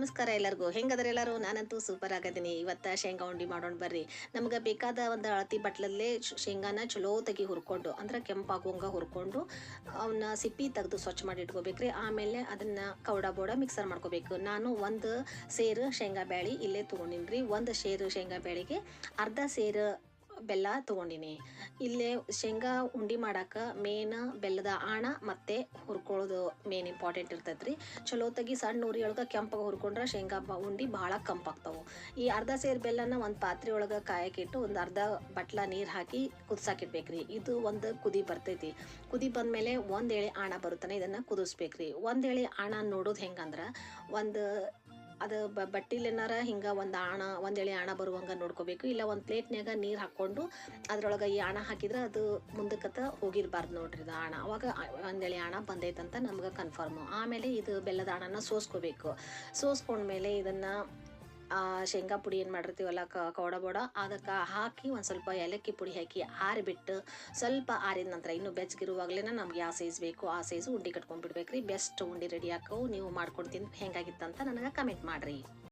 ನಮಸ್ಕಾರ ಎಲ್ಲರಿಗೂ. ಹೆಂಗದ್ರ ಎಲ್ಲರೂ? ನಾನಂತೂ ಸೂಪರ್ ಆಗದೀನಿ. ಇವತ್ತು ಶೇಂಗಾ ಉಂಡಿ ಮಾಡೋಣ ಬರ್ರಿ. ನಮ್ಗೆ ಬೇಕಾದ ಒಂದು ಅಳತಿ ಬಟ್ಲಲ್ಲೇ ಶೇಂಗಾನ ಚಲೋ ತೆಗಿ ಹುರ್ಕೊಂಡು, ಅಂದ್ರೆ ಕೆಂಪಾಗುವಂಗೆ ಹುರ್ಕೊಂಡು ಅವನ್ನ ಸಿಪ್ಪಿ ತೆಗೆದು ಸ್ವಚ್ಛ ಮಾಡಿ ಇಟ್ಕೋಬೇಕ್ರಿ. ಆಮೇಲೆ ಅದನ್ನ ಕೌಡ ಬೋಡ ಮಿಕ್ಸರ್ ಮಾಡ್ಕೋಬೇಕು. ನಾನು ಒಂದು ಸೇರು ಶೇಂಗಾ ಬ್ಯಾಳಿ ಇಲ್ಲೇ ತೊಗೊಂಡಿನಿ ಒಂದು ಸೇರು ಶೇಂಗಾ ಬ್ಯಾಳಿಗೆ ಅರ್ಧ ಸೇರು ಬೆಲ್ಲ ತೊಗೊಂಡಿನಿ. ಇಲ್ಲೇ ಶೇಂಗಾ ಉಂಡಿ ಮಾಡಾಕ ಮೇನ್, ಬೆಲ್ಲದ ಆಣ ಮತ್ತೆ ಹುರ್ಕೊಳ್ಳೋದು ಮೇನ್ ಇಂಪಾರ್ಟೆಂಟ್ ಇರ್ತೈತ್ರಿ. ಚಲೋ ತೆಗಿ ಸಣ್ಣ ಉರಿ ಒಳಗೆ ಕೆಂಪಾಗ ಹುರ್ಕೊಂಡ್ರೆ ಶೇಂಗಾ ಬ ಉಂಡಿ ಭಾಳ ಕಂಪಾಗ್ತಾವು. ಈ ಅರ್ಧ ಸೇರ್ ಬೆಲ್ಲನ ಒಂದು ಪಾತ್ರೆ ಒಳಗೆ ಕಾಯಕ್ಕಿಟ್ಟು ಒಂದು ಅರ್ಧ ಬಟ್ಲ ನೀರು ಹಾಕಿ ಕುದಿಸಾಕಿಡ್ಬೇಕ್ರಿ. ಇದು ಒಂದು ಕುದಿ ಬರ್ತೈತಿ. ಕುದಿ ಬಂದಮೇಲೆ ಒಂದು ಎಳೆ ಆಣ ಬರುತ್ತಾನೆ ಇದನ್ನು ಕುದಿಸ್ಬೇಕ್ರಿ. ಒಂದು ಎಳೆ ಆಣ ನೋಡೋದು ಹೆಂಗಂದ್ರೆ ಒಂದು ಅದು ಬ, ಬಟ್ಟಿಲೇನಾರ ಹಿಂಗೆ ಒಂದು ಆಣ, ಒಂದು ಎಳೆ ಆಣ ಬರುವಂಗೆ ನೋಡ್ಕೋಬೇಕು. ಇಲ್ಲ ಒಂದು ಪ್ಲೇಟ್ನ್ಯಾಗ ನೀರು ಹಾಕ್ಕೊಂಡು ಅದ್ರೊಳಗೆ ಈ ಆಣ ಹಾಕಿದ್ರೆ ಅದು ಮುಂದಕ್ಕತ್ತ ಹೋಗಿರಬಾರ್ದು ನೋಡ್ರಿ ಇದು ಆಣ. ಅವಾಗ ಒಂದು ಎಳೆ ಆಣ ಬಂದೈತಂತ ನಮ್ಗೆ ಕನ್ಫರ್ಮು ಆಮೇಲೆ ಇದು ಬೆಲ್ಲದ ಆಣನ ಸೋಸ್ಕೋಬೇಕು. ಸೋಸ್ಕೊಂಡ್ಮೇಲೆ ಇದನ್ನು ಶೇಂಗಾ ಪುಡಿ ಏನು ಮಾಡಿರ್ತೀವಲ್ಲ ಕವಡ ಬೋಡ, ಅದಕ್ಕೆ ಹಾಕಿ ಒಂದು ಸ್ವಲ್ಪ ಏಲಕ್ಕಿ ಪುಡಿ ಹಾಕಿ ಆರಿಬಿಟ್ಟು ಸ್ವಲ್ಪ ಆರಿದ ನಂತರ ಇನ್ನೂ ಬೆಚ್ಚಗಿರುವಾಗಲೇ ನಮ್ಗೆ ಯಾವ ಸೈಜ್ ಬೇಕು, ಆ ಸೈಜು ಉಂಡೆ ಕಟ್ಕೊಂಡ್ಬಿಡ್ಬೇಕ್ರಿ. ಬೆಸ್ಟ್ ಉಂಡೆ ರೆಡಿ ಹಾಕವು ನೀವು ಮಾಡ್ಕೊಂಡು ತಿಂದು ಹೆಂಗಾಗಿತ್ತಂತ ನನಗೆ ಕಮೆಂಟ್ ಮಾಡಿರಿ.